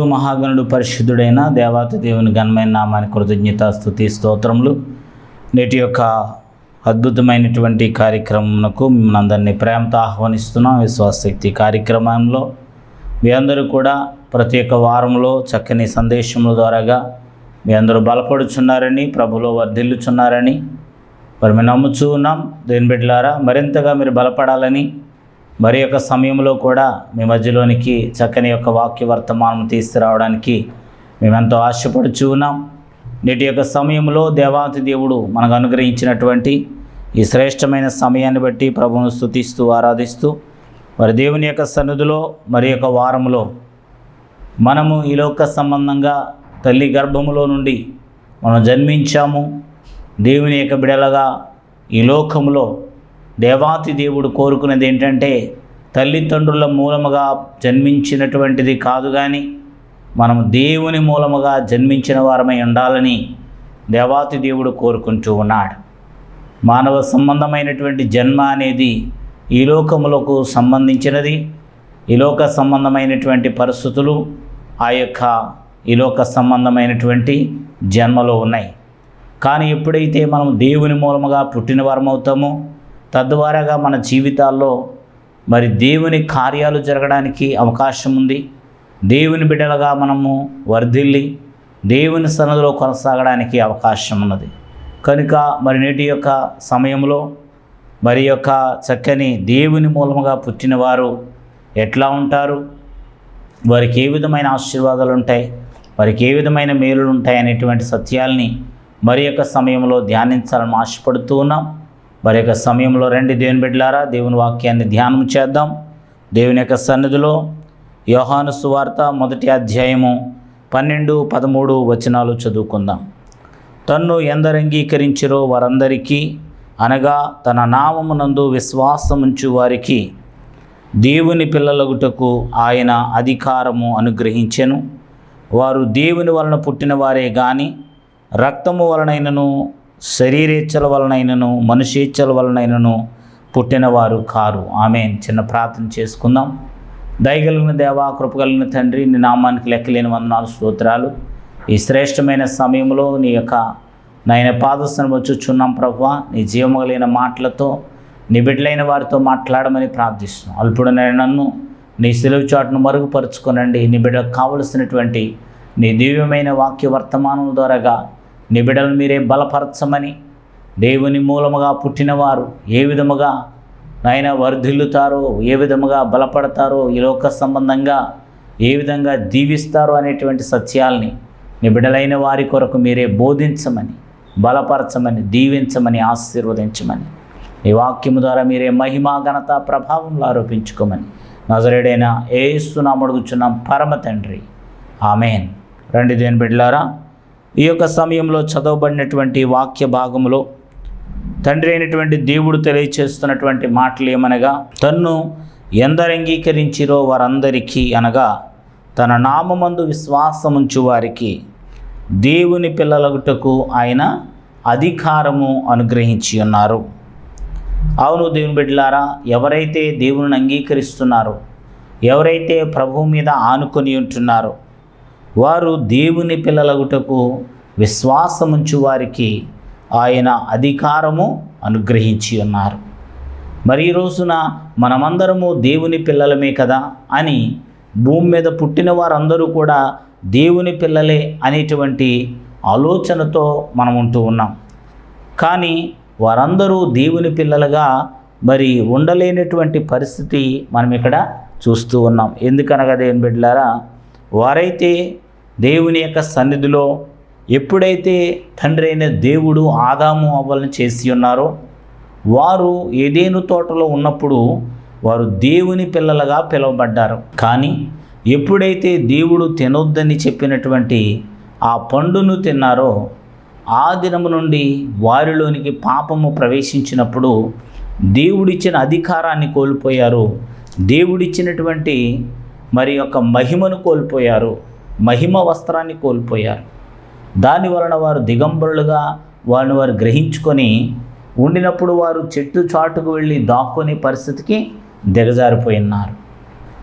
మహోన్నతుడు మహాగణుడు పరిశుద్ధుడైన దేవాతి దేవుని ఘనమైన నామానికి కృతజ్ఞత స్థుతి స్తోత్రములు. నేటి యొక్క అద్భుతమైనటువంటి కార్యక్రమంకు మిమ్మల్ని అందరినీ ప్రేమతో ఆహ్వానిస్తున్నాం. విశ్వాసశక్తి కార్యక్రమంలో మీ అందరూ కూడా ఒక్క వారంలో చక్కని సందేశముల ద్వారాగా మీ అందరూ బలపడుచున్నారని ప్రభులో వర్ధిల్లుచున్నారని మరి మేము నమ్ముచూ ఉన్నాం. దేని బిడ్డలారా మరింతగా మీరు బలపడాలని మరి యొక్క సమయంలో కూడా మీ మధ్యలోనికి చక్కని యొక్క వాక్య వర్తమానం తీసుకురావడానికి మేమెంతో ఆశపడుచు ఉన్నాం. నేటి యొక్క సమయంలో దేవాతి దేవుడు మనకు అనుగ్రహించినటువంటి ఈ శ్రేష్టమైన సమయాన్ని బట్టి ప్రభువును స్థుతిస్తూ ఆరాధిస్తూ మరి దేవుని యొక్క సన్నిధిలో మరి యొక్క వారంలో మనము ఈ లోక సంబంధంగా తల్లి గర్భములో నుండి మనం జన్మించాము. దేవుని యొక్క బిడలగా ఈ లోకములో దేవాతి దేవుడు కోరుకునేది ఏంటంటే తల్లిదండ్రుల మూలముగా జన్మించినటువంటిది కాదు కానీ మనం దేవుని మూలముగా జన్మించిన వారమై ఉండాలని దేవాతి దేవుడు కోరుకుంటూ ఉన్నాడు. మానవ సంబంధమైనటువంటి జన్మ అనేది ఈ లోకములకు సంబంధించినది. ఈ లోక సంబంధమైనటువంటి పరిస్థితులు ఆ యొక్క ఈ లోక సంబంధమైనటువంటి జన్మలో ఉన్నాయి. కానీ ఎప్పుడైతే మనం దేవుని మూలముగా పుట్టిన వారమవుతామో తద్వారాగా మన జీవితాల్లో మరి దేవుని కార్యాలు జరగడానికి అవకాశం ఉంది. దేవుని బిడ్డలుగా మనము వర్ధిల్లి దేవుని సన్నదిలో కొనసాగడానికి అవకాశం ఉన్నది. కనుక మరి నేటి యొక్క సమయంలో మరి యొక్క చక్కని దేవుని మూలముగా పుట్టినవారు ఎట్లా ఉంటారు? వారికి ఏ విధమైన ఆశీర్వాదాలు ఉంటాయి? వారికి ఏ విధమైన మేలులు ఉంటాయి అనేటువంటి సత్యాల్ని మరి యొక్క సమయంలో ధ్యానించాలని ఆశపడుతూ ఉన్నాం. మరి యొక్క సమయంలో రండి దేవుని బిడ్డలారా దేవుని వాక్యాన్ని ధ్యానం చేద్దాం. దేవుని యొక్క సన్నిధిలో యోహాను సువార్త మొదటి అధ్యాయము పన్నెండు పదమూడు వచనాలు చదువుకుందాం. తన్ను ఎందరంగీకరించిరో వారందరికీ అనగా తన నామమునందు విశ్వాసముంచు వారికి దేవుని పిల్లలగుటకు ఆయన అధికారము అనుగ్రహించెను. వారు దేవుని వలన పుట్టిన వారే కానీ రక్తము వలనైనను శరీరేచ్ఛల వలనైనను మనుషేచ్ఛల వలనైనను పుట్టినవారు కారు. ఆమె చిన్న ప్రార్థన చేసుకుందాం. దయగలిగిన దేవా కృపగలిగిన తండ్రి నీ నామానికి లెక్కలేని వందనాలు స్తోత్రాలు. ఈ శ్రేష్టమైన సమయంలో నీ యొక్క నాయన పాదస్థానం వచ్చుచున్నాం ప్రభు నీ జీవమగలిగిన మాటలతో నీ బిడ్డలైన వారితో మాట్లాడమని ప్రార్థిస్తున్నాం. అల్పుడనైన నన్ను నీ సెలవు చాటును మరుగుపరుచుకునండి. నీ బిడ్డకు కావలసినటువంటి నీ దివ్యమైన వాక్య వర్తమానం ద్వారాగా నీ మీరే బలపరచమని దేవుని మూలముగా పుట్టినవారు ఏ విధముగా నాయన వర్ధిల్లుతారో ఏ విధముగా బలపడతారో ఈ లోక సంబంధంగా ఏ విధంగా దీవిస్తారో అనేటువంటి సత్యాల్ని నీ బిడ్డలైన వారి కొరకు మీరే బోధించమని బలపరచమని దీవించమని ఆశీర్వదించమని ఈ వాక్యము ద్వారా మీరే మహిమా ఘనత ప్రభావంలో ఆరోపించుకోమని నజరేడైన ఏస్తున్నాం అడుగుచున్నాం పరమ తండ్రి. ఆమెన్. రండి దేని బిడ్డలారా ఈ యొక్క సమయంలో చదవబడినటువంటి వాక్య భాగంలో తండ్రి అయినటువంటి దేవుడు తెలియచేస్తున్నటువంటి మాటలు ఏమనగా తన్ను ఎందరు అంగీకరించిరో వారందరికీ అనగా తన నామమందు విశ్వాసముంచు వారికి దేవుని పిల్లలగుటకు ఆయన అధికారము అనుగ్రహించి ఉన్నారు. అవును దేవుని బిడ్డలారా ఎవరైతే దేవుని అంగీకరిస్తున్నారో ఎవరైతే ప్రభువు మీద ఆనుకొని ఉంటున్నారో వారు దేవుని పిల్లలగుటకు విశ్వాసముంచు వారికి ఆయన అధికారము అనుగ్రహించి ఉన్నారు. మరి ఈ రోజున మనమందరము దేవుని పిల్లలమే కదా అని భూమి మీద పుట్టిన వారందరూ కూడా దేవుని పిల్లలే అనేటువంటి ఆలోచనతో మనం ఉంటూ ఉన్నాం. కానీ వారందరూ దేవుని పిల్లలుగా మరి ఉండలేనటువంటి పరిస్థితి మనం ఇక్కడ చూస్తూ ఉన్నాం. ఎందుకనగా దేవుని బిడ్డలారా వారైతే దేవుని యొక్క సన్నిధిలో ఎప్పుడైతే తండ్రి అయిన దేవుడు ఆదాము అవ్వాలని చేసి ఉన్నారో వారు ఏదేను తోటలో ఉన్నప్పుడు వారు దేవుని పిల్లలుగా పిలువబడ్డారు. కానీ ఎప్పుడైతే దేవుడు తినొద్దని చెప్పినటువంటి ఆ పండును తిన్నారో ఆ దినము నుండి వారిలోనికి పాపము ప్రవేశించినప్పుడు దేవుడిచ్చిన అధికారాన్ని కోల్పోయారు. దేవుడిచ్చినటువంటి మరి యొక్క మహిమను కోల్పోయారు మహిమ వస్త్రాన్ని కోల్పోయారు. దాని వలన వారు దిగంబరులుగా వారిని వారు గ్రహించుకొని ఉండినప్పుడు వారు చెట్టు చాటుకు వెళ్ళి దాక్కునే పరిస్థితికి దిగజారిపోయినారు.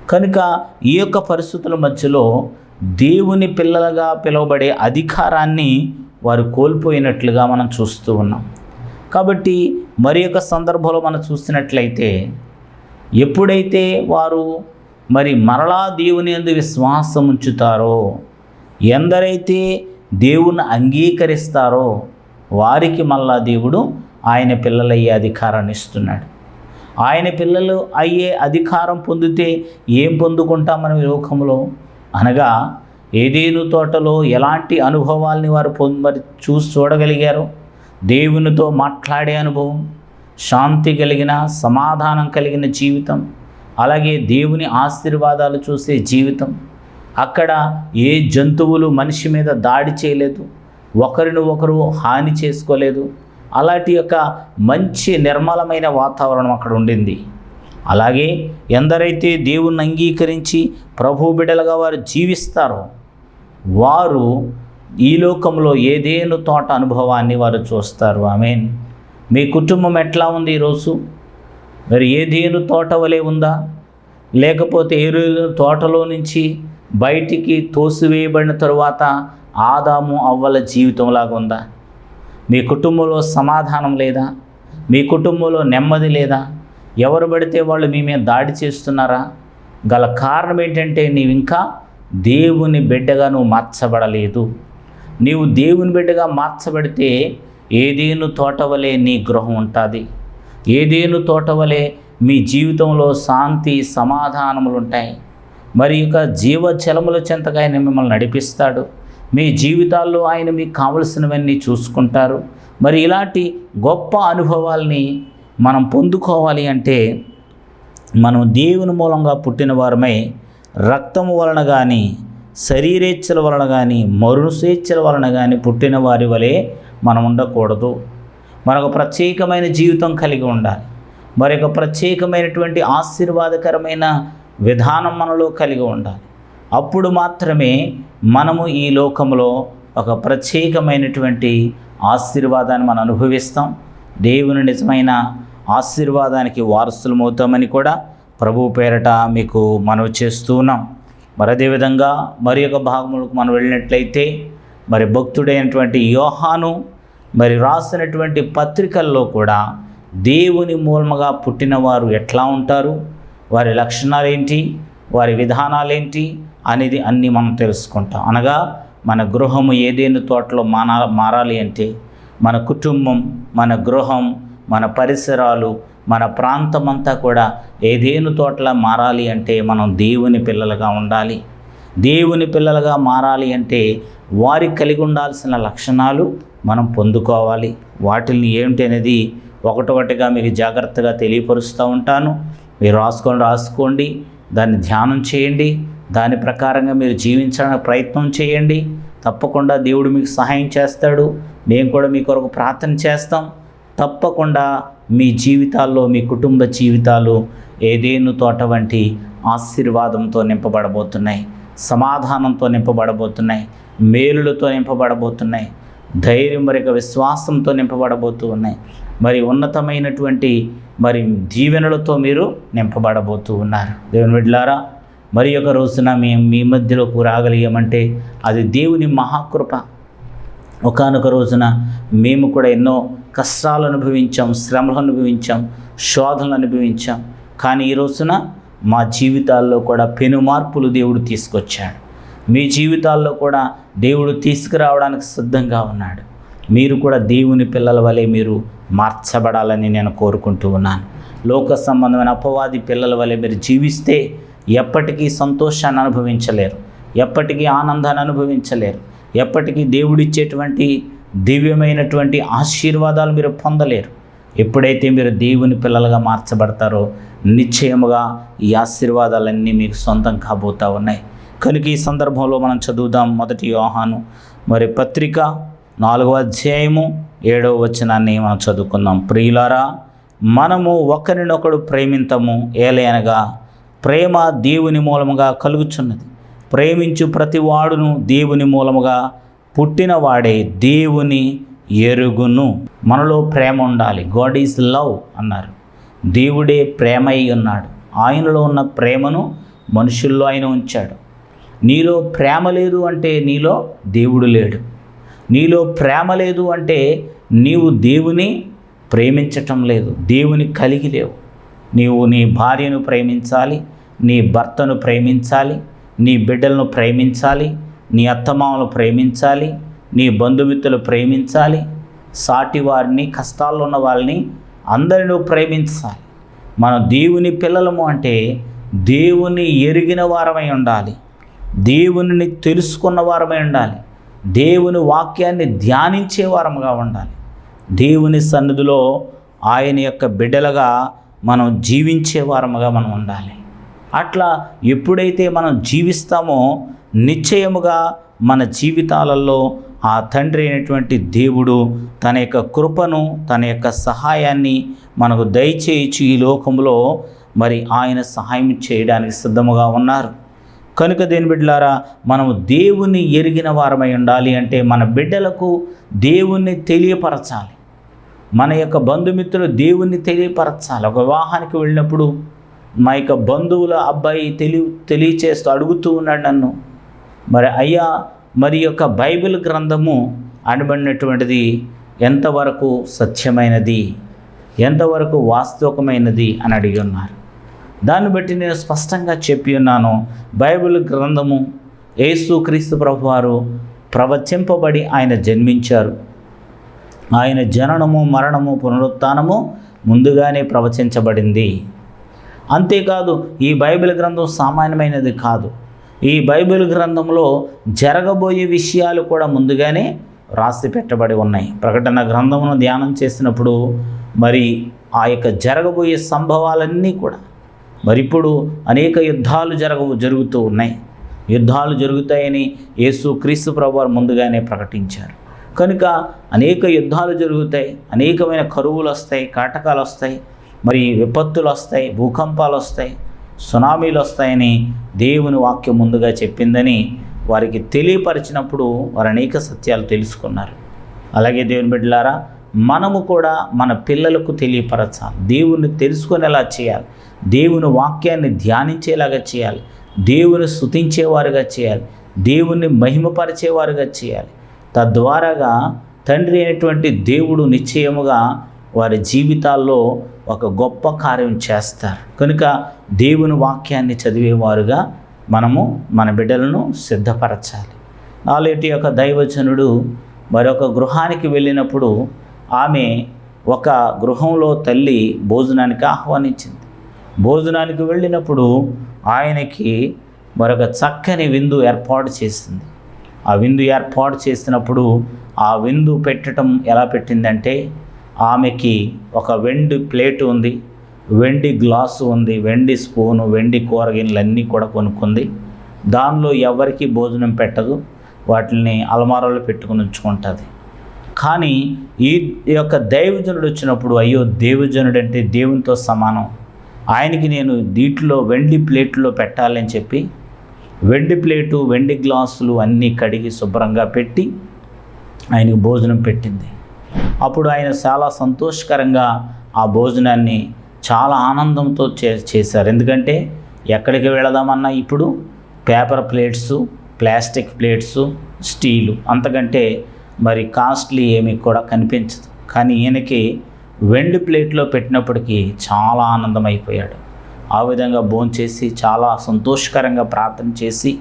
కనుక ఈ యొక్క పరిస్థితుల మధ్యలో దేవుని పిల్లలుగా పిలువబడే అధికారాన్ని వారు కోల్పోయినట్లుగా మనం చూస్తూ ఉన్నాం. కాబట్టి మరి యొక్క సందర్భంలో మనం చూసినట్లయితే ఎప్పుడైతే వారు మరి మరలా దేవుని ఎందు విశ్వాసం ఉంచుతారో ఎందరైతే దేవుని అంగీకరిస్తారో వారికి మళ్ళా దేవుడు ఆయన పిల్లలయ్యే అధికారాన్ని ఇస్తున్నాడు. ఆయన పిల్లలు అయ్యే అధికారం పొందితే ఏం పొందుకుంటాం మనం ఈ లోకంలో? అనగా ఏదేను తోటలో ఎలాంటి అనుభవాల్ని వారు పొంది మరి చూసి చూడగలిగారు? దేవునితో మాట్లాడే అనుభవం శాంతి కలిగిన సమాధానం కలిగిన జీవితం అలాగే దేవుని ఆశీర్వాదాలు చూసే జీవితం. అక్కడ ఏ జంతువులు మనిషి మీద దాడి చేయలేదు ఒకరిని ఒకరు హాని చేసుకోలేదు. అలాంటి యొక్క మంచి నిర్మలమైన వాతావరణం అక్కడ ఉండింది. అలాగే ఎందరైతే దేవుణ్ణి అంగీకరించి ప్రభు బిడలుగా వారు జీవిస్తారో వారు ఈ లోకంలో ఏదేను తోట అనుభవాన్ని వారు చూస్తారు. ఆమెన్. మీ కుటుంబం ఎట్లా ఉంది ఈరోజు? మరి ఏదేను తోట వలె ఉందా? లేకపోతే ఏరు తోటలో నుంచి బయటికి తోసివేయబడిన తరువాత ఆదాము అవ్వల జీవితంలాగా ఉందా? మీ కుటుంబంలో సమాధానం లేదా? మీ కుటుంబంలో నెమ్మది లేదా? ఎవరు పడితే వాళ్ళు మీ మీద దాడి చేస్తున్నారా? గల కారణం ఏంటంటే నీవు ఇంకా దేవుని బిడ్డగా నువ్వు మార్చబడలేదు. నీవు దేవుని బిడ్డగా మార్చబడితే ఏదేను తోట వలె నీ గృహం ఉంటుంది? ఏదేను తోట వలె మీ జీవితంలో శాంతి సమాధానములు ఉంటాయి మరి ఇక జీవచలముల చెంతగా ఆయన మిమ్మల్ని నడిపిస్తాడు. మీ జీవితాల్లో ఆయన మీకు కావలసినవన్నీ చూసుకుంటారు. మరి ఇలాంటి గొప్ప అనుభవాల్ని మనం పొందుకోవాలి అంటే మనం దేవుని మూలంగా పుట్టిన వారమై రక్తము వలన కానీ శరీరేచ్ఛల వలన కానీ మరుసేచ్ఛల వలన కానీ పుట్టిన వారి వలె మనం ఉండకూడదు. మనకు ప్రత్యేకమైన జీవితం కలిగి ఉండాలి. మరొక ప్రత్యేకమైనటువంటి ఆశీర్వాదకరమైన విధానం మనలో కలిగి ఉండాలి. అప్పుడు మాత్రమే మనము ఈ లోకంలో ఒక ప్రత్యేకమైనటువంటి ఆశీర్వాదాన్ని మనం అనుభవిస్తాం. దేవుని నిజమైన ఆశీర్వాదానికి వారసులమవుతామని కూడా ప్రభు పేరట మీకు మనవి చేస్తూ ఉన్నాం. మరి అదేవిధంగా మరి యొక్క భాగములకు మనం వెళ్ళినట్లయితే మరి భక్తుడైనటువంటి యోహాను మరి రాసినటువంటి పత్రికల్లో కూడా దేవుని మూలముగా పుట్టినవారు ఎట్లా ఉంటారు? వారి లక్షణాలు ఏంటి వారి విధానాలేంటి? అనేది అన్నీ మనం తెలుసుకుంటాం. అనగా మన గృహము ఏదేని తోటలో మానా మారాలి అంటే మన కుటుంబం మన గృహం మన పరిసరాలు మన ప్రాంతం అంతా కూడా ఏదేను తోటలా మారాలి అంటే మనం దేవుని పిల్లలుగా ఉండాలి. దేవుని పిల్లలుగా మారాలి అంటే వారికి కలిగి ఉండాల్సిన లక్షణాలు మనం పొందుకోవాలి. వాటిని ఏమిటి అనేది ఒకటొకటిగా మీకు జాగ్రత్తగా తెలియపరుస్తూ ఉంటాను. మీరు రాసుకొని రాసుకోండి. దాన్ని ధ్యానం చేయండి. దాని ప్రకారంగా మీరు జీవించడానికి ప్రయత్నం చేయండి. తప్పకుండా దేవుడు మీకు సహాయం చేస్తాడు. మేము కూడా మీ కొరకు ప్రార్థన చేస్తాం. తప్పకుండా మీ జీవితాల్లో మీ కుటుంబ జీవితాలు ఏదేను తోట వంటి ఆశీర్వాదంతో నింపబడబోతున్నాయి. సమాధానంతో నింపబడబోతున్నాయి. మేలులతో నింపబడబోతున్నాయి. ధైర్యం మరిక విశ్వాసంతో నింపబడబోతూ ఉన్నాయి. మరి ఉన్నతమైనటువంటి మరి దీవెనలతో మీరు నింపబడబోతూ ఉన్నారు. దేవుని బిడ్డలారా మరి ఒక రోజున మేము మీ మధ్యలోకి రాగలిగామంటే అది దేవుని మహాకృప. ఒకనొక రోజున మేము కూడా ఎన్నో కష్టాలు అనుభవించాం శ్రమలు అనుభవించాం శోధనలు అనుభవించాం. కానీ ఈ రోజున మా జీవితాల్లో కూడా పెను మార్పులు దేవుడు తీసుకొచ్చాడు. మీ జీవితాల్లో కూడా దేవుడు తీసుకురావడానికి సిద్ధంగా ఉన్నాడు. మీరు కూడా దేవుని పిల్లల వలె మీరు మార్చబడాలని నేను కోరుకుంటూ ఉన్నాను. లోక సంబంధమైన అపవాది పిల్లల వలె మీరు జీవిస్తే ఎప్పటికీ సంతోషాన్ని అనుభవించలేరు. ఎప్పటికీ ఆనందాన్ని అనుభవించలేరు. ఎప్పటికీ దేవుడిచ్చేటువంటి దివ్యమైనటువంటి ఆశీర్వాదాలు మీరు పొందలేరు. ఎప్పుడైతే మీరు దేవుని పిల్లలుగా మార్చబడతారో నిశ్చయముగా ఈ ఆశీర్వాదాలన్నీ మీకు సొంతం కాబోతా ఉన్నాయి. కనుక ఈ సందర్భంలో మనం చదువుదాం మొదటి యోహాను. మరి పత్రిక నాలుగవ అధ్యాయము ఏడవ వచనాన్ని మనం చదువుకుందాం. ప్రియులారా మనము ఒకరినొకడు ప్రేమింతము ఏలయనగా ప్రేమ దేవుని మూలముగా కలుగుచున్నది. ప్రేమించు ప్రతి వాడును దేవుని మూలముగా పుట్టినవాడే దేవుని ఎరుగును. మనలో ప్రేమ ఉండాలి. గాడ్ ఈజ్ లవ్ అన్నారు. దేవుడే ప్రేమ అయి ఉన్నాడు. ఆయనలో ఉన్న ప్రేమను మనుషుల్లో ఆయన ఉంచాడు. నీలో ప్రేమ లేదు అంటే నీలో దేవుడు లేడు. నీలో ప్రేమ లేదు అంటే నీవు దేవుని ప్రేమించటం లేదు. దేవుని కలిగి లేవు. నీవు నీ భార్యను ప్రేమించాలి నీ భర్తను ప్రేమించాలి నీ బిడ్డలను ప్రేమించాలి నీ అత్తమామలు ప్రేమించాలి నీ బంధుమిత్రులు ప్రేమించాలి సాటి వారిని కష్టాల్లో ఉన్న వాళ్ళని అందరినీ ప్రేమించాలి. మన దేవుని పిల్లలము అంటే దేవుని ఎరిగిన వారమై ఉండాలి. దేవుని తెలుసుకున్న వారమై ఉండాలి. దేవుని వాక్యాన్ని ధ్యానించే వారముగా ఉండాలి. దేవుని సన్నిధిలో ఆయన యొక్క బిడ్డలుగా మనం జీవించే వారముగా మనం ఉండాలి. అట్లా ఎప్పుడైతే మనం జీవిస్తామో నిశ్చయముగా మన జీవితాలలో ఆ తండ్రి అయినటువంటి దేవుడు తన యొక్క కృపను తన యొక్క సహాయాన్ని మనకు దయచేయచ్చు ఈ లోకంలో మరి ఆయన సహాయం చేయడానికి సిద్ధముగా ఉన్నారు. కనుక దేని బిడ్డలారా మనము దేవుని ఎరిగిన వారమై ఉండాలి అంటే మన బిడ్డలకు దేవుణ్ణి తెలియపరచాలి. మన యొక్క బంధుమిత్రులు దేవుణ్ణి తెలియపరచాలి. ఒక వివాహానికి వెళ్ళినప్పుడు మా యొక్క బంధువుల అబ్బాయి తెలియ తెలియచేస్తూ అడుగుతూ ఉన్నాడు నన్ను. మరి అయ్యా మరి యొక్క బైబిల్ గ్రంథము అనబడినటువంటిది ఎంతవరకు సత్యమైనది? ఎంతవరకు వాస్తవికమైనది? అని అడిగి ఉన్నారు. దాన్ని బట్టి నేను స్పష్టంగా చెప్పి ఉన్నాను. బైబిల్ గ్రంథము యేసు క్రీస్తు ప్రభు వారు ప్రవచింపబడి ఆయన జన్మించారు. ఆయన జననము మరణము పునరుత్నము ముందుగానే ప్రవచించబడింది. అంతేకాదు ఈ బైబిల్ గ్రంథం సామాన్యమైనది కాదు. ఈ బైబిల్ గ్రంథంలో జరగబోయే విషయాలు కూడా ముందుగానే రాసి పెట్టబడి ఉన్నాయి. ప్రకటన గ్రంథమును ధ్యానం చేసినప్పుడు మరి ఆ యొక్క జరగబోయే సంభవాలన్నీ కూడా మరి ఇప్పుడు అనేక యుద్ధాలు జరగ జరుగుతూ ఉన్నాయి. యుద్ధాలు జరుగుతాయని యేసు క్రీస్తు ప్రభువారు ముందుగానే ప్రకటించారు. కనుక అనేక యుద్ధాలు జరుగుతాయి అనేకమైన కరువులు వస్తాయి కాటకాలు వస్తాయి మరి విపత్తులు వస్తాయి భూకంపాలు వస్తాయి సునామీలు వస్తాయని దేవుని వాక్యం ముందుగా చెప్పిందని వారికి తెలియపరిచినప్పుడు వారు అనేక సత్యాలు తెలుసుకున్నారు. అలాగే దేవుని బిడ్డలారా మనము కూడా మన పిల్లలకు తెలియపరచాలి. దేవుణ్ణి తెలుసుకునేలా చేయాలి. దేవుని వాక్యాన్ని ధ్యానించేలాగా చేయాలి. దేవుని స్థుతించేవారుగా చేయాలి. దేవుణ్ణి మహిమపరిచేవారుగా చేయాలి. తద్వారాగా తండ్రి అయినటువంటి దేవుడు నిశ్చయముగా వారి జీవితాల్లో ఒక గొప్ప కార్యం చేస్తారు. కనుక దేవుని వాక్యాన్ని చదివేవారుగా మనము మన బిడ్డలను సిద్ధపరచాలి. నాలేటి యొక్క దైవజనుడు మరొక గృహానికి వెళ్ళినప్పుడు ఆమె ఒక గృహంలో తల్లి భోజనానికి ఆహ్వానించింది. భోజనానికి వెళ్ళినప్పుడు ఆయనకి మరొక చక్కని విందు ఏర్పాటు చేసింది ఆ విందు ఏర్పాటు చేసినప్పుడు ఆ విందు పెట్టడం ఎలా పెట్టిందంటే ఆమెకి ఒక వెండి ప్లేట్ ఉంది వెండి గ్లాసు ఉంది వెండి స్పూను వెండి కూరగిన్నెలు అన్నీ కూడా కొనుక్కుంది. దానిలో ఎవరికి భోజనం పెట్టదు వాటిని అలమారాలో పెట్టుకుని ఉంచుకుంటుంది. కానీ ఈ యొక్క దైవజనుడు వచ్చినప్పుడు అయ్యో దేవజనుడు అంటే దేవునితో సమానం. ఆయనకి నేను దీంట్లో వెండి ప్లేట్లో పెట్టాలని చెప్పి వెండి ప్లేటు వెండి గ్లాసులు అన్నీ కడిగి శుభ్రంగా పెట్టి ఆయనకు భోజనం పెట్టింది. అప్పుడు ఆయన చాలా సంతోషకరంగా ఆ భోజనాన్ని చాలా ఆనందంతో చే చేశారు. ఎందుకంటే ఎక్కడికి వెళదామన్నా ఇప్పుడు paper plates plastic plates steel అంతకంటే మరి కాస్ట్లీ ఏమీ కూడా కనిపించదు. కానీ ఈయనకి వెండి ప్లేట్లో పెట్టినప్పటికీ చాలా ఆనందమైపోయాడు. ఆ విధంగా భోంచేసి చాలా సంతోషకరంగా ప్రార్థన చేసి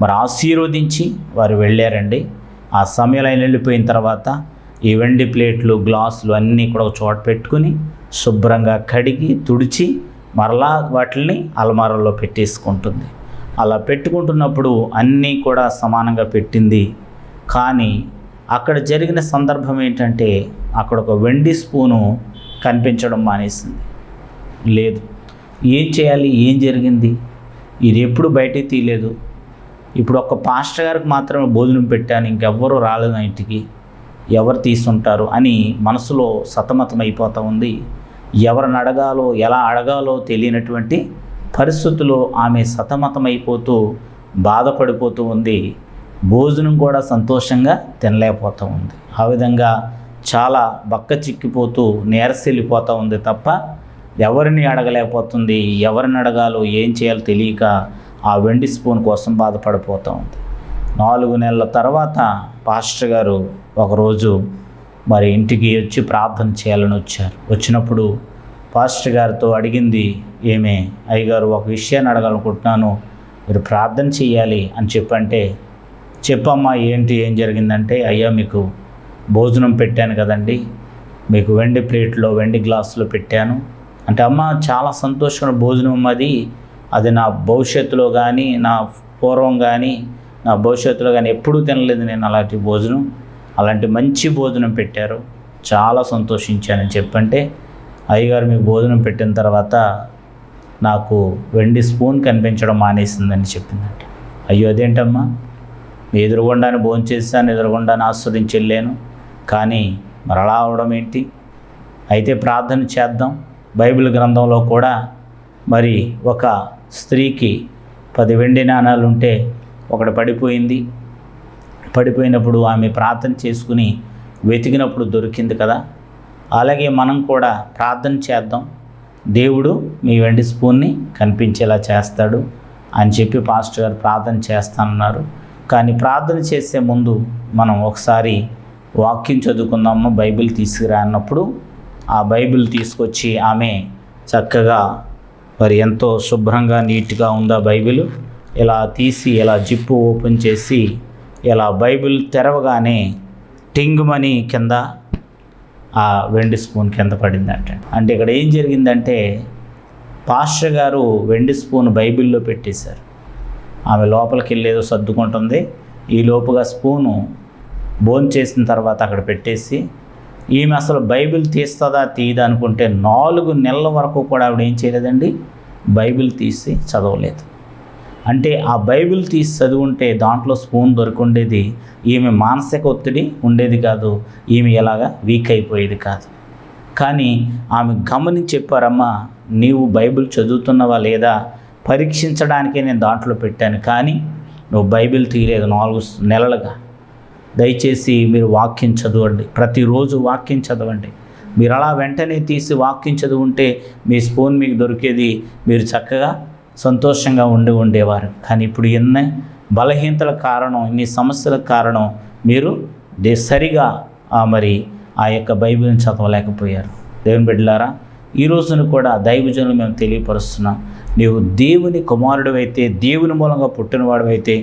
మరి ఆశీర్వదించి వారు వెళ్ళారండి. ఆ సమయంలో ఆయన వెళ్ళిపోయిన తర్వాత ఈ వెండి ప్లేట్లు గ్లాసులు అన్నీ కూడా ఒక చోట పెట్టుకుని శుభ్రంగా కడిగి తుడిచి మరలా వాటిని అలమారాల్లో పెట్టేసుకుంటుంది. అలా పెట్టుకుంటున్నప్పుడు అన్నీ కూడా సమానంగా పెట్టింది. కానీ అక్కడ జరిగిన సందర్భం ఏంటంటే అక్కడ ఒక వెండి స్పూను కనిపించడం మానేసింది. లేదు. ఏం చేయాలి? ఏం జరిగింది? ఇది ఎప్పుడు బయటికి తీయలేదు. ఇప్పుడు ఒక పాస్టర్ గారికి మాత్రమే భోజనం పెట్టాను ఇంకెవ్వరూ రాలేదు ఇంటికి. ఎవరు తీసుంటారు అని మనసులో సతమతం అయిపోతూ ఉంది. ఎవరిని అడగాలో ఎలా అడగాలో తెలియనటువంటి పరిస్థితుల్లో ఆమె సతమతమైపోతూ బాధపడిపోతూ ఉంది. భోజనం కూడా సంతోషంగా తినలేకపోతూ ఉంది. ఆ విధంగా చాలా బక్క చిక్కిపోతూ నీరసెళ్ళిపోతూ ఉంది తప్ప ఎవరిని అడగలేకపోతుంది ఎవరిని అడగాలో ఏం చేయాలో తెలియక ఆ వెండి స్పూన్ కోసం బాధపడిపోతూ ఉంది. నాలుగు నెలల తర్వాత పాస్టర్ గారు ఒకరోజు మరి ఇంటికి వచ్చి ప్రార్థన చేయాలని వచ్చారు. వచ్చినప్పుడు పాస్టర్ గారితో అడిగింది ఏమే అయ్యగారు ఒక విషయాన్ని అడగాలనుకుంటున్నాను మీరు ప్రార్థన చేయాలి అని చెప్పంటే చెప్పమ్మా ఏంటి ఏం జరిగిందంటే అయ్యా మీకు భోజనం పెట్టాను కదండి. మీకు వెండి ప్లేట్లో వెండి గ్లాసులో పెట్టాను. అంటే అమ్మ చాలా సంతోషమైన భోజనం అది. అది నా భవిష్యత్తులో కానీ నా పూర్వం కానీ నా భవిష్యత్తులో కానీ ఎప్పుడూ తినలేదు నేను అలాంటి భోజనం. అలాంటి మంచి భోజనం పెట్టారు. చాలా సంతోషించానని చెప్పంటే అయ్యగారు మీకు భోజనం పెట్టిన తర్వాత నాకు వెండి స్పూన్ కనిపించడం మానేసిందని చెప్పిందంట. అయ్యో అదేంటమ్మా? మీ ఎదురుగుండాన్ని భోజనం చేశాను ఎదురుగుండాన్ని ఆస్వాదించి వెళ్ళాను. కానీ మరలా అవడం ఏంటి? అయితే ప్రార్థన చేద్దాం. బైబిల్ గ్రంథంలో కూడా మరి ఒక స్త్రీకి పది వెండి నాణాలు ఉంటే ఒకటి పడిపోయింది. పడిపోయినప్పుడు ఆమె ప్రార్థన చేసుకుని వెతికినప్పుడు దొరికింది కదా. అలాగే మనం కూడా ప్రార్థన చేద్దాం. దేవుడు మీ వెండి స్పూన్ని కనిపించేలా చేస్తాడు అని చెప్పి పాస్టర్ గారు ప్రార్థన చేస్తానన్నారు. కానీ ప్రార్థన చేసే ముందు మనం ఒకసారి వాక్యం చదువుకుందాము? బైబిల్ తీసుకురా అన్నప్పుడు ఆ బైబిల్ తీసుకొచ్చి ఆమె చక్కగా మరి ఎంతో శుభ్రంగా నీట్గా ఉందా బైబిల్? ఇలా తీసి ఇలా జిప్పు ఓపెన్ చేసి ఇలా బైబిల్ తెరవగానే టింగుమని కింద ఆ వెండి స్పూన్ కింద పడిందంట. అంటే ఇక్కడ ఏం జరిగిందంటే పాస్టర్ గారు వెండి స్పూన్ బైబిల్లో పెట్టేశారు. ఆమె లోపలికి వెళ్ళేదో సర్దుకుంటుంది. ఈ లోపుగా స్పూను భోన్ చేసిన తర్వాత అక్కడ పెట్టేసి ఈమె అసలు బైబిల్ తీస్తుందా తీయదా అనుకుంటే నాలుగు నెలల వరకు కూడా ఆవిడ ఏం చేయలేదండి. బైబిల్ తీసి చదవలేదు. అంటే ఆ బైబిల్ తీసి చదువుంటే దాంట్లో స్పూన్ దొరికిండేది ఈమె మానసిక ఒత్తిడి ఉండేది కాదు ఈమె ఎలాగా వీక్ అయిపోయేది కాదు. కానీ ఆమె గమనించి చెప్పారమ్మా నీవు బైబిల్ చదువుతున్నవా లేదా? పరీక్షించడానికే నేను దాంట్లో పెట్టాను. కానీ నువ్వు బైబిల్ తీయలేదు నాలుగు నెలలుగా. దయచేసి మీరు వాక్యం చదవండి. ప్రతిరోజు వాక్యం చదవండి. మీరు అలా వెంటనే తీసి వాక్యం చదువుంటే మీ స్పూన్ మీకు దొరికేది మీరు చక్కగా సంతోషంగా ఉండి ఉండేవారు. కానీ ఇప్పుడు ఎన్ని బలహీనతల కారణం ఇన్ని సమస్యలకు కారణం మీరు సరిగా మరి ఆ యొక్క బైబిల్ని చదవలేకపోయారు. దేవుని బిడ్డలారా ఈ రోజున కూడా దైవజనులు మేము తెలియపరుస్తున్నాం. నీవు దేవుని కుమారుడు అయితే దేవుని మూలంగా పుట్టినవాడు అయితే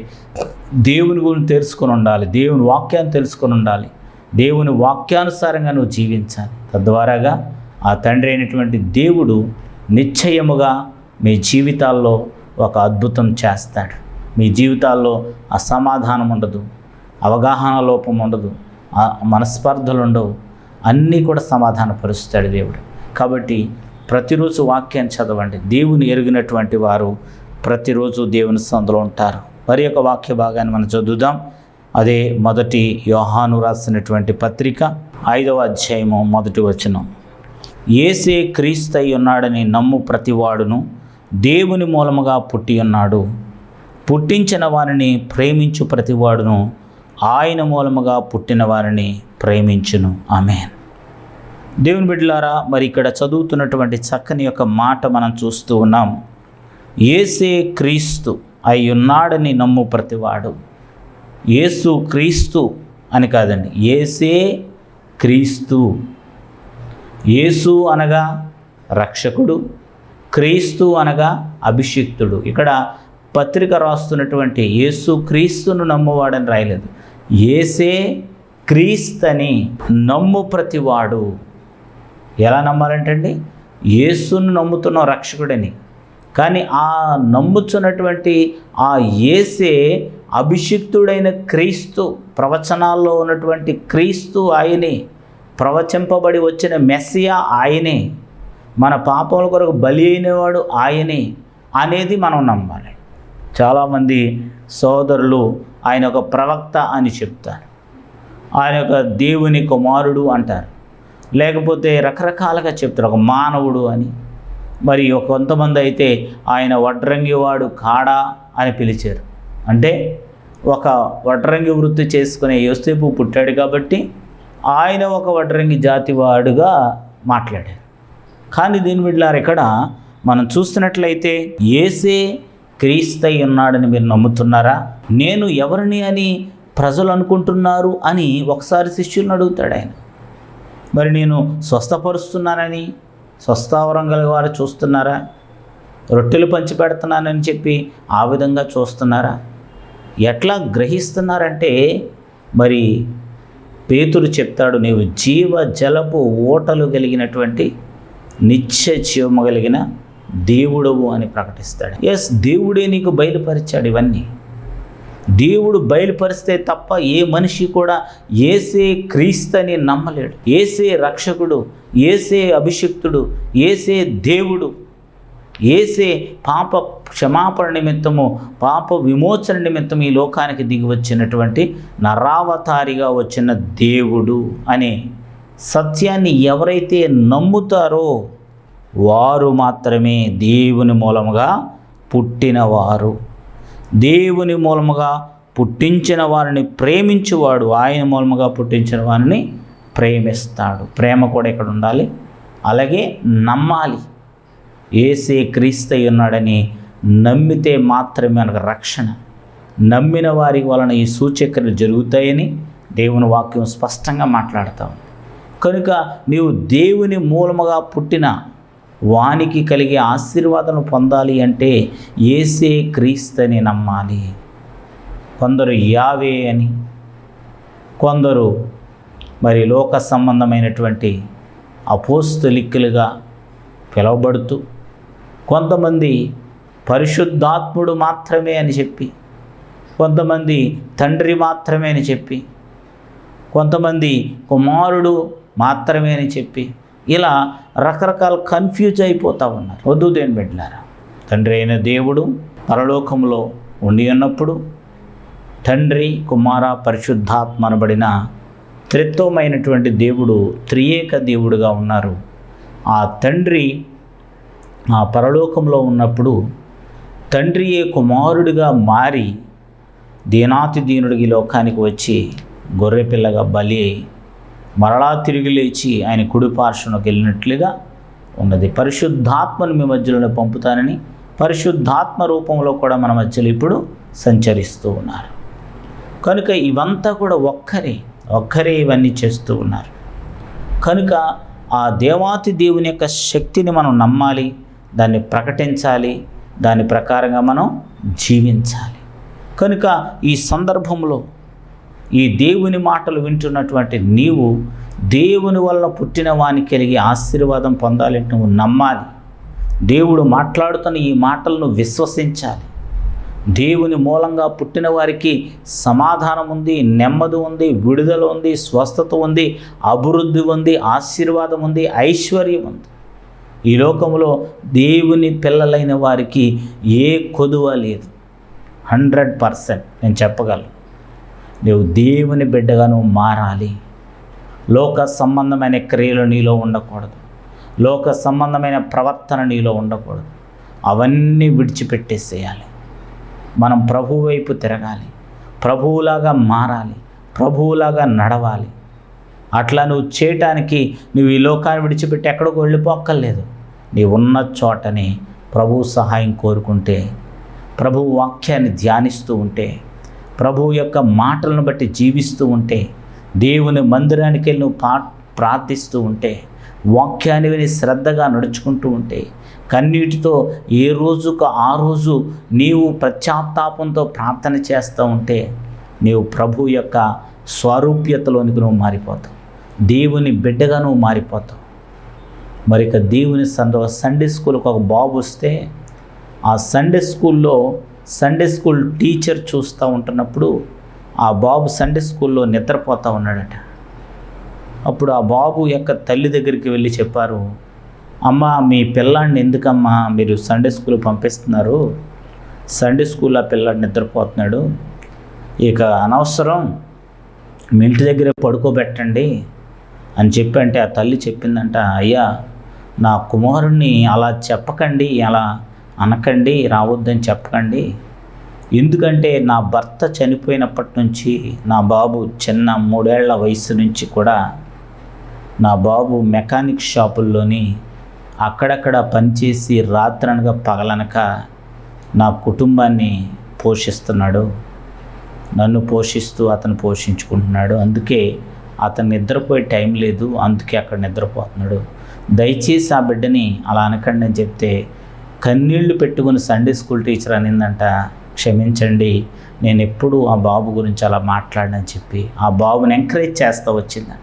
దేవుని గురించి తెలుసుకొని ఉండాలి దేవుని వాక్యాన్ని తెలుసుకొని ఉండాలి. దేవుని వాక్యానుసారంగా నువ్వు జీవించాలి. తద్వారాగా ఆ తండ్రి అయినటువంటి దేవుడు నిశ్చయముగా మీ జీవితాల్లో ఒక అద్భుతం చేస్తాడు. మీ జీవితాల్లో అసమాధానం ఉండదు అవగాహన లోపం ఉండదు ఆ మనస్పర్ధలు ఉండవు. అన్నీ కూడా సమాధానపరుస్తాడు దేవుడు. కాబట్టి ప్రతిరోజు వాక్యాన్ని చదవండి. దేవుని ఎరిగినటువంటి వారు ప్రతిరోజు దేవుని సందులో ఉంటారు. మరి యొక్క వాక్య భాగాన్ని మనం చదువుదాం. అదే మొదటి యోహాను రాసినటువంటి పత్రిక ఐదవ అధ్యాయము మొదటి వచనం. ఏసే క్రీస్తై ఉన్నాడని నమ్ము ప్రతివాడును దేవుని మూలముగా పుట్టి ఉన్నాడు. పుట్టించిన వారిని ప్రేమించు ప్రతివాడును ఆయన మూలముగా పుట్టిన వారిని ప్రేమించును. ఆమె దేవుని బిడ్డలారా మరి ఇక్కడ చదువుతున్నటువంటి చక్కని యొక్క మాట మనం చూస్తూ ఉన్నాం. ఏసే క్రీస్తు అయి ఉన్నాడని నమ్ము ప్రతివాడు. యేసు క్రీస్తు అని కాదండి ఏసే క్రీస్తు. యేసు అనగా రక్షకుడు క్రీస్తు అనగా అభిషిక్తుడు. ఇక్కడ పత్రిక రాస్తున్నటువంటి యేసు క్రీస్తును నమ్మువాడని రాయలేదు. ఏసే క్రీస్తని నమ్ము ప్రతివాడు. ఎలా నమ్మాలంటండి? యేసును నమ్ముతున్న రక్షకుడని. కానీ ఆ నమ్ముచున్నటువంటి ఆ ఏసే అభిషిక్తుడైన క్రీస్తు ప్రవచనాల్లో ఉన్నటువంటి క్రీస్తు ఆయనే ప్రవచింపబడి వచ్చిన మెస్సియా ఆయనే మన పాపముల కొరకు బలి అయినవాడు ఆయనే అనేది మనం నమ్మాలి. చాలామంది సోదరులు ఆయన ఒక ప్రవక్త అని చెప్తారు. ఆయన ఒక దేవుని కుమారుడు అంటారు. లేకపోతే రకరకాలుగా చెప్తారు ఒక మానవుడు అని. మరి కొంతమంది అయితే ఆయన వడ్రంగివాడు కాడా అని పిలిచారు. అంటే ఒక వడ్రంగి వృత్తి చేసుకునే యోసేపు పుట్టాడు కాబట్టి ఆయన ఒక వడ్రంగి జాతివాడుగా మాట్లాడారు. కానీ దీని బిడ్డలారు ఇక్కడ మనం చూస్తున్నట్లయితే ఏసే క్రీస్తై ఉన్నాడని మీరు నమ్ముతున్నారా? నేను ఎవరిని అని ప్రజలు అనుకుంటున్నారు అని ఒకసారి శిష్యుని అడుగుతాడు ఆయన. మరి నేను స్వస్థపరుస్తున్నానని స్వస్థావరం గల వారు చూస్తున్నారా? రొట్టెలు పంచి పెడుతున్నానని చెప్పి ఆ విధంగా చూస్తున్నారా? ఎట్లా గ్రహిస్తున్నారంటే మరి పేతురు చెప్తాడు నీవు జీవ జలపు ఓటలు కలిగినటువంటి నిత్య జీవము కలిగిన దేవుడవు అని ప్రకటిస్తాడు. ఎస్ దేవుడే నీకు బయలుపరిచాడు ఇవన్నీ. దేవుడు బయలుపరిస్తే తప్ప ఏ మనిషి కూడా ఏసే క్రీస్తని నమ్మలేడు. ఏసే రక్షకుడు ఏసే అభిషిక్తుడు ఏసే దేవుడు ఏసే పాప క్షమాపణ నిమిత్తము పాప విమోచన నిమిత్తం ఈ లోకానికి దిగి వచ్చినటువంటి నరావతారిగా వచ్చిన దేవుడు అనే సత్యాన్ని ఎవరైతే నమ్ముతారో వారు మాత్రమే దేవుని మూలముగా పుట్టినవారు. దేవుని మూలముగా పుట్టించిన వారిని ప్రేమించువాడు ఆయన మూలముగా పుట్టించిన వారిని ప్రేమిస్తాడు. ప్రేమ కూడా ఇక్కడ ఉండాలి? అలాగే నమ్మాలి. ఏసే క్రీస్తయి ఉన్నాడని నమ్మితే మాత్రమే మనకు రక్షణ. నమ్మిన వారి వలన ఈ సూచక్రియలు జరుగుతాయని దేవుని వాక్యం స్పష్టంగా మాట్లాడతాం. కనుక నీవు దేవుని మూలముగా పుట్టిన వానికి కలిగే ఆశీర్వాదం పొందాలి అంటే ఏసే క్రీస్తని నమ్మాలి. కొందరు యావే అని కొందరు మరి లోక సంబంధమైనటువంటి అపోస్తలిక్కులుగా పిలువబడుతూ కొంతమంది పరిశుద్ధాత్ముడు మాత్రమే అని చెప్పి కొంతమంది తండ్రి మాత్రమే అని చెప్పి కొంతమంది కుమారుడు మాత్రమే అని చెప్పి ఇలా రకరకాల కన్ఫ్యూజ్ అయిపోతూ ఉన్నారు. వద్దు దేని బిడ్డలారా. తండ్రి అయిన దేవుడు పరలోకంలో ఉండి ఉన్నప్పుడు తండ్రి కుమార పరిశుద్ధాత్మ అనబడిన త్రిత్వమైనటువంటి దేవుడు త్రియేక దేవుడుగా ఉన్నారు. ఆ తండ్రి ఆ పరలోకంలో ఉన్నప్పుడు తండ్రియే కుమారుడిగా మారి దీనాతి దీనుడికి లోకానికి వచ్చి గొర్రెపిల్లగా బలి మరలా తిరిగి లేచి ఆయన కుడి పార్శ్వనకు వెళ్ళినట్లుగా ఉన్నది. పరిశుద్ధాత్మను మీ మధ్యలో పంపుతానని పరిశుద్ధాత్మ రూపంలో కూడా మన మధ్యలో ఇప్పుడు సంచరిస్తూ ఉన్నారు. కనుక ఇవంతా కూడా ఒక్కరే ఒక్కరే ఇవన్నీ చేస్తూ ఉన్నారు. కనుక ఆ దేవాతి దేవుని యొక్క శక్తిని మనం నమ్మాలి దాన్ని ప్రకటించాలి దాని ప్రకారంగా మనం జీవించాలి. కనుక ఈ సందర్భంలో ఈ దేవుని మాటలు వింటున్నటువంటి నీవు దేవుని వల్ల పుట్టిన వాని కలిగి ఆశీర్వాదం పొందాలంటే నువ్వు నమ్మాలి. దేవుడు మాట్లాడుతున్న ఈ మాటలను విశ్వసించాలి. దేవుని మూలంగా పుట్టిన వారికి సమాధానం ఉంది నెమ్మది ఉంది విడుదల ఉంది స్వస్థత ఉంది అభివృద్ధి ఉంది ఆశీర్వాదం ఉంది ఐశ్వర్యం ఉంది. ఈ లోకంలో దేవుని పిల్లలైన వారికి ఏ కొదువ లేదు. హండ్రెడ్ పర్సెంట్ నేను చెప్పగలను. నువ్వు దేవుని బిడ్డగా నువ్వు మారాలి. లోక సంబంధమైన క్రియలు నీలో ఉండకూడదు. లోక సంబంధమైన ప్రవర్తన నీలో ఉండకూడదు. అవన్నీ విడిచిపెట్టేసేయాలి. మనం ప్రభు వైపు తిరగాలి. ప్రభువులాగా మారాలి. ప్రభువులాగా నడవాలి. అట్లా నువ్వు చేయటానికి నువ్వు ఈ లోకాన్ని విడిచిపెట్టి ఎక్కడికి వెళ్ళిపోక్కర్లేదు. నీ ఉన్న చోటని ప్రభువు సహాయం కోరుకుంటే ప్రభు వాక్యాన్ని ధ్యానిస్తూ ఉంటే ప్రభువు యొక్క మాటలను బట్టి జీవిస్తూ ఉంటే దేవుని మందిరానికి వెళ్ళి నువ్వు పా ప్రార్థిస్తూ ఉంటే వాక్యాన్ని విని శ్రద్ధగా నడుచుకుంటూ ఉంటే కన్నీటితో ఏ రోజుకు ఆ రోజు నీవు ప్రత్యాత్తాపంతో ప్రార్థన చేస్తూ ఉంటే నీవు ప్రభు యొక్క స్వరూప్యతలోనికి నువ్వు మారిపోతావు. దేవుని బిడ్డగా నువ్వు మారిపోతావు. మరి ఇక దేవుని సందో సండే స్కూల్కి ఒక బాబు వస్తే ఆ సండే స్కూల్లో సండే స్కూల్ టీచర్ చూస్తూ ఉంటున్నప్పుడు ఆ బాబు సండే స్కూల్లో నిద్రపోతూ ఉన్నాడట. అప్పుడు ఆ బాబు యొక్క తల్లి దగ్గరికి వెళ్ళి చెప్పారు అమ్మ మీ పిల్లాడిని ఎందుకమ్మా మీరు సండే స్కూల్ పంపిస్తున్నారు? సండే స్కూల్ ఆ పిల్లాడు నిద్రపోతున్నాడు. ఇక అనవసరం మీ ఇంటి దగ్గరే పడుకోబెట్టండి అని చెప్పి అంటే ఆ తల్లి చెప్పిందంట అయ్యా నా కుమారుణ్ణి అలా చెప్పకండి అలా అనకండి రావద్దని చెప్పకండి. ఎందుకంటే నా భర్త చనిపోయినప్పటి నుంచి నా బాబు చిన్న మూడేళ్ళ వయసు నుంచి కూడా నా బాబు మెకానిక్ షాపుల్లోని అక్కడక్కడ పనిచేసి రాత్రనగా పగలనక నా కుటుంబాన్ని పోషిస్తున్నాడు. నన్ను పోషిస్తూ అతను పోషించుకుంటున్నాడు. అందుకే అతను నిద్రపోయే టైం లేదు అందుకే అక్కడ నిద్రపోతున్నాడు. దయచేసి ఆ బిడ్డని అలా అనకండి అని చెప్తే కన్నీళ్ళు పెట్టుకుని సండే స్కూల్ టీచర్ అనిందంట క్షమించండి నేను ఎప్పుడు ఆ బాబు గురించి అలా మాట్లాడనని చెప్పి ఆ బాబుని ఎంకరేజ్ చేస్తూ వచ్చింది.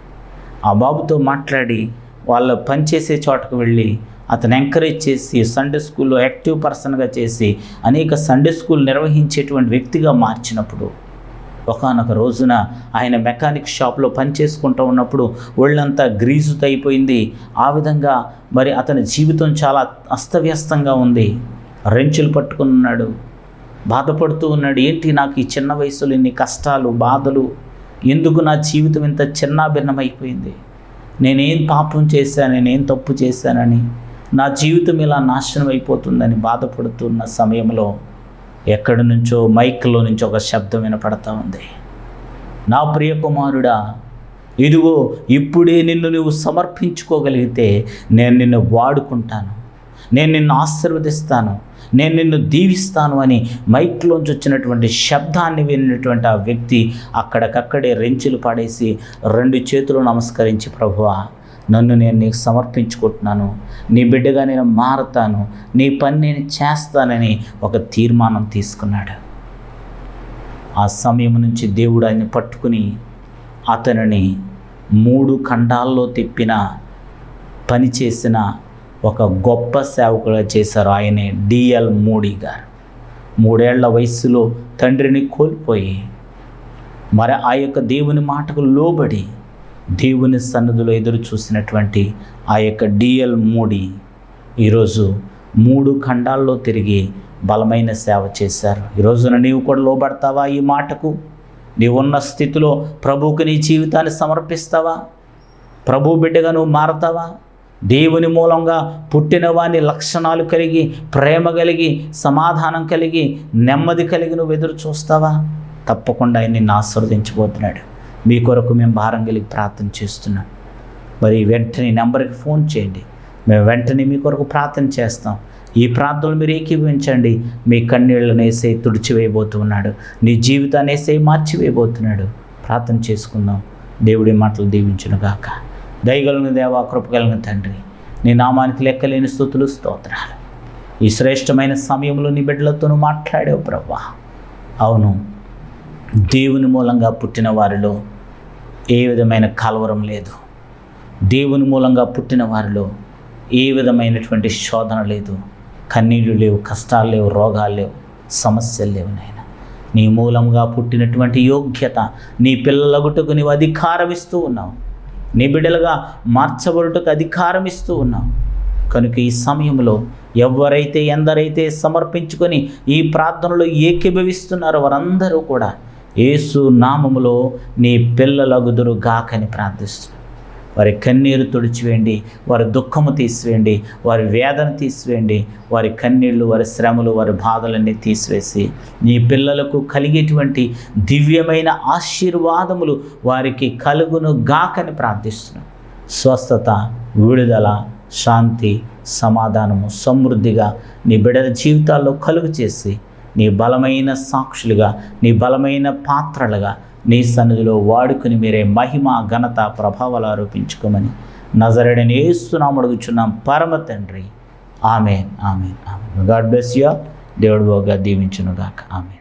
ఆ బాబుతో మాట్లాడి వాళ్ళ పనిచేసే చోటకు వెళ్ళి అతను ఎంకరేజ్ చేసి సండే స్కూల్లో యాక్టివ్ పర్సన్గా చేసి అనేక సండే స్కూల్ నిర్వహించేటువంటి వ్యక్తిగా మార్చినప్పుడు ఒకనొక రోజున ఆయన మెకానిక్ షాప్లో పనిచేసుకుంటూ ఉన్నప్పుడు ఒళ్ళంతా గ్రీజుతో అయిపోయింది. ఆ విధంగా మరి అతని జీవితం చాలా అస్తవ్యస్తంగా ఉంది. రెంచులు పట్టుకున్నాడు బాధపడుతూ ఉన్నాడు. ఏంటి నాకు ఈ చిన్న వయసులో ఇన్ని కష్టాలు బాధలు? ఎందుకు నా జీవితం ఇంత చిన్నాభిన్నమైపోయింది? నేనేం పాపం చేశాను నేనేం తప్పు చేశానని? నా జీవితం ఇలా నాశనం అయిపోతుందని బాధపడుతున్న సమయంలో ఎక్కడి నుంచో మైక్లో నుంచి ఒక శబ్దం వినపడతా ఉంది. నా ప్రియ కుమారుడా ఇదిగో ఇప్పుడే నిన్ను నువ్వు సమర్పించుకోగలిగితే నేను నిన్ను వాడుకుంటాను. నేను నిన్ను ఆశీర్వదిస్తాను. నేను నిన్ను దీవిస్తాను అని మైక్లోంచి వచ్చినటువంటి శబ్దాన్ని వినినటువంటి ఆ వ్యక్తి అక్కడికక్కడే రెంచులు పడేసి రెండు చేతులు నమస్కరించి ప్రభువా నన్ను నేను నీకు సమర్పించుకుంటున్నాను. నీ బిడ్డగా నేను మారుతాను. నీ పని నేను చేస్తానని ఒక తీర్మానం తీసుకున్నాడు. ఆ సమయం నుంచి దేవుడు ఆయన పట్టుకుని అతనిని మూడు ఖండాల్లో తిప్పిన పని చేసిన ఒక గొప్ప సేవకుగా చేశారు ఆయనే డిఎల్ మోడీ గారు. మూడేళ్ళ వయస్సులో తండ్రిని కోల్పోయి మరి ఆ యొక్క దేవుని మాటకు లోబడి దేవుని సన్నిధిలో ఎదురు చూసినటువంటి ఆ యొక్క డిఎల్ మూడి ఈరోజు మూడు ఖండాల్లో తిరిగి బలమైన సేవ చేశారు. ఈరోజున నీవు కూడా లోబడతావా ఈ మాటకు? నీవున్న స్థితిలో ప్రభువుకి నీ జీవితాన్ని సమర్పిస్తావా? ప్రభు బిడ్డగా నువ్వు మారతావా? దేవుని మూలంగా పుట్టిన వాని లక్షణాలు కలిగి ప్రేమ కలిగి సమాధానం కలిగి నెమ్మది కలిగి నువ్వు ఎదురు చూస్తావా? తప్పకుండా ఆయన నిన్ను ఆస్వాదించబోతున్నాడు మీ కొరకు మేము భారం కలిగి ప్రార్థన చేస్తున్నాం. మరి వెంటనే నెంబర్కి ఫోన్ చేయండి. మేము వెంటనే మీ కొరకు ప్రార్థన చేస్తాం. ఈ ప్రార్థనలు మీరు ఏకీభవించండి. మీ కన్నీళ్ళను వేసే తుడిచివేయబోతున్నాడు నీ జీవితాన్ని వేసే మార్చివేయబోతున్నాడు. ప్రార్థన చేసుకుందాం. దేవుడి మాటలు దీవించును గాక దయగలను దేవా కృపగలను తండ్రి నీ నామానికి లెక్కలేని స్థుతులు స్తోత్రాలు. ఈ శ్రేష్టమైన సమయంలో నీ బిడ్డలతోనూ మాట్లాడావు ప్రవ్వా. అవును దేవుని మూలంగా పుట్టిన వారిలో ఏ విధమైన కలవరం లేదు. దేవుని మూలంగా పుట్టిన వారిలో ఏ విధమైనటువంటి శోధన లేదు. కన్నీళ్ళు లేవు కష్టాలు లేవు రోగాలు లేవు సమస్యలు లేవు నాయన. నీ మూలంగా పుట్టినటువంటి యోగ్యత నీ పిల్లలగుటకు నీవు అధికారం ఇస్తూ ఉన్నావు. నీ బిడ్డలుగా మార్చబడుటకు అధికారం ఇస్తూ ఉన్నావు. కనుక ఈ సమయంలో ఎవరైతే ఎందరైతే సమర్పించుకొని ఈ ప్రార్థనలో ఏకీభవిస్తున్నారో వారందరూ కూడా యేసు నామములో నీ పిల్లలగుదురు గాకని ప్రార్థిస్తున్నాను వారి కన్నీరు తుడిచివేయండి వారి దుఃఖము తీసివేయండి వారి వేదన తీసివేయండి వారి కన్నీళ్ళు వారి శ్రమలు వారి బాధలన్నీ తీసివేసి నీ పిల్లలకు కలిగేటువంటి దివ్యమైన ఆశీర్వాదములు వారికి కలుగును గాకని ప్రార్థిస్తున్నాం. స్వస్థత విడుదల శాంతి సమాధానము సమృద్ధిగా నీ బిడ్డల జీవితాల్లో కలుగు చేసి నీ బలమైన సాక్షులుగా నీ బలమైన పాత్రలుగా నీ సన్నిధిలో వాడుకుని మీరే మహిమ ఘనత ప్రభావాలు ఆరోపించుకోమని నజరడని ఏస్తున్నాం అడుగుచున్నాం. పరమ తండ్రి. ఆమె ఆమె ఆమె గాడ్ బ్లెస్ యూ దేవుడు బాగా దీవించునుగాక. ఆమె